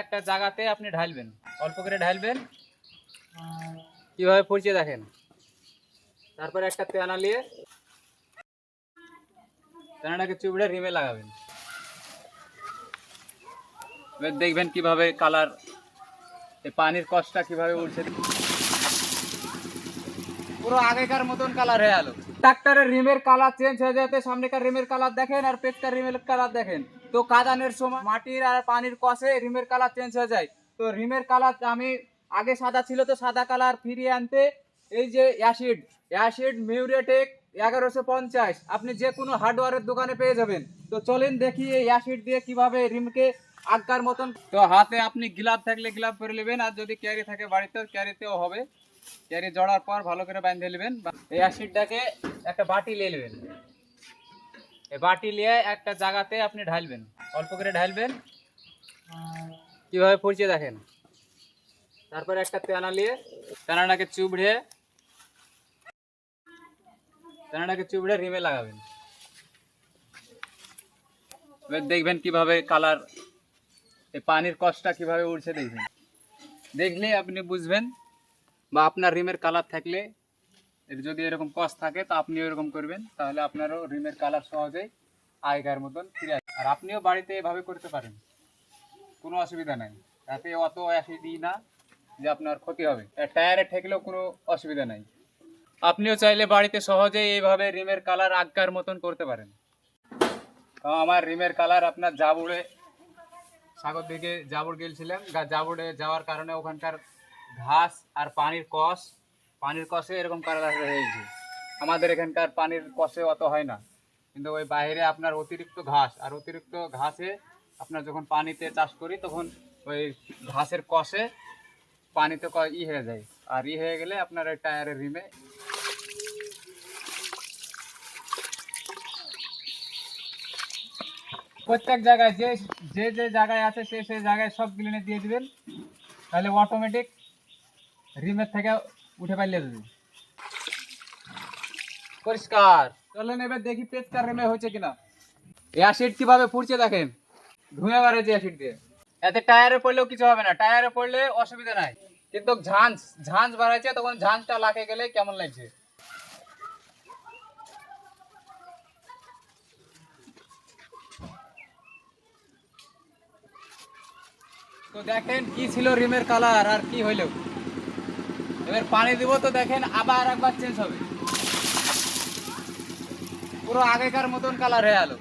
একটা জায়গাতে আপনি ঢালবেন। অল্প করে ঢালবেন। কীভাবে পরিচয় দেখেন। তারপরে একটা তেনা নিয়ে তেনাটাকে চুপড়ে রিমে লাগাবেন। এবার দেখবেন কীভাবে কালার পানির কষ্টটা কীভাবে উঠছে। পুরো আগেকার মতন কালার হয়ে গেল ট্রাক্টরের রিমের কালার চেঞ্জ হয়ে যেতে সামনেকার রিমের কালার দেখেন আর পেছকার রিমের কালার দেখেন। তো কাদানের সময় মাটির আর পানির কষে রিমের কালার চেঞ্জ হয়ে যায়। তো রিমের কালার আমি আগে সাদা ছিল তো সাদা কালার ফিরিয়ে আনতে এই যে অ্যাসিড অ্যাসিড মিউরেটেক এগারোশো পঞ্চাশ আপনি যে কোনো হার্ডওয়ারের দোকানে পেয়ে যাবেন। তো চলেন দেখি এই অ্যাসিড দিয়ে কীভাবে রিমকে আগকার মতন তো হাতে আপনি গ্লাভ থাকলে গ্লাভ করে নেবেন আর যদি ক্যারি থাকে বাড়িতে ক্যারিতেও হবে। ক্যারি জড়ার পর ভালো করে বাঁধে নেবেন। এই অ্যাসিডটাকে একটা বাটি নিয়ে নেবেন। এই বাটি নিয়ে একটা জায়গাতে আপনি ঢালবেন। অল্প করে ঢালবেন। কীভাবে পরিচয় দেখেন। তারপরে একটা তেনা নিয়ে তেনাটাকে চুবড়ে তেনাটাকে চুবড়ে রিমে লাগাবেন। এবার দেখবেন কীভাবে কালার, এই পানির কষ্টটা কীভাবে উঠছে দেখবেন। দেখলে আপনি বুঝবেন বা আপনার রিমের কালার থাকলে যদি এরকম কস থাকে, তো আপনিও এরকম করবেন। তাহলে আপনারও রিমের কালার সহজেই আগেকার মতন ফিরে আসবে। আর আপনিও বাড়িতে এভাবে করতে পারেন। কোনো অসুবিধা নাই। তাতে অত অ্যাসিডি না যে আপনার ক্ষতি হবে। টায়ারে ঠেকলেও কোনো অসুবিধা নাই। আপনিও চাইলে বাড়িতে সহজেই এইভাবে রিমের কালার আগকার মতন করতে পারেন। তো আমার রিমের কালার আপনার জাবুড়ে, সাগর দিকে জাবুড় গেছিলাম গা- জাবুড়ে যাওয়ার কারণে ওখানকার ঘাস আর পানির কষ, পানির কষে এরকম কালার হয়েছে আমাদের এখানকার পানির কষে অত হয় না। কিন্তু ওই বাইরে আপনার অতিরিক্ত ঘাস, আর অতিরিক্ত ঘাসে আপনার যখন পানিতে চাষ করি, তখন ওই ঘাসের কষে পানিতে ই হয়ে যায়। আর ই হয়ে গেলে আপনার ওই টায়ারের রিমে প্রত্যেক জায়গায় যে যে যে জায়গায় আছে, সে সেই জায়গায় সব ক্লিনে দিয়ে দিবেন। তাহলে অটোমেটিক রিমের থেকে উঠে পাইলে দেবে পরিষ্কার। চলেন এবার দেখি পেজকার রিমে হয়েছে কিনা। অ্যাসিড কীভাবে ফুটছে দেখেন। ধুয়ে বাড়েছে অ্যাসিড দিয়ে। এতে টায়ারে পড়লেও কিছু হবে না। টায়ারে পড়লে অসুবিধা নাই। কিন্তু ঝাঁঝ ঝাঁঝ বাড়াইছে তখন ঝাঁঝটা লাগে গেলে কেমন লাগছে? তো দেখেন কি ছিল রিমের কালার আর কি হইল। এবার পানি দিব তো দেখেন আবার একবার চেঞ্জ হবে। পুরো আগেকার মতন কালার হয়ে গেল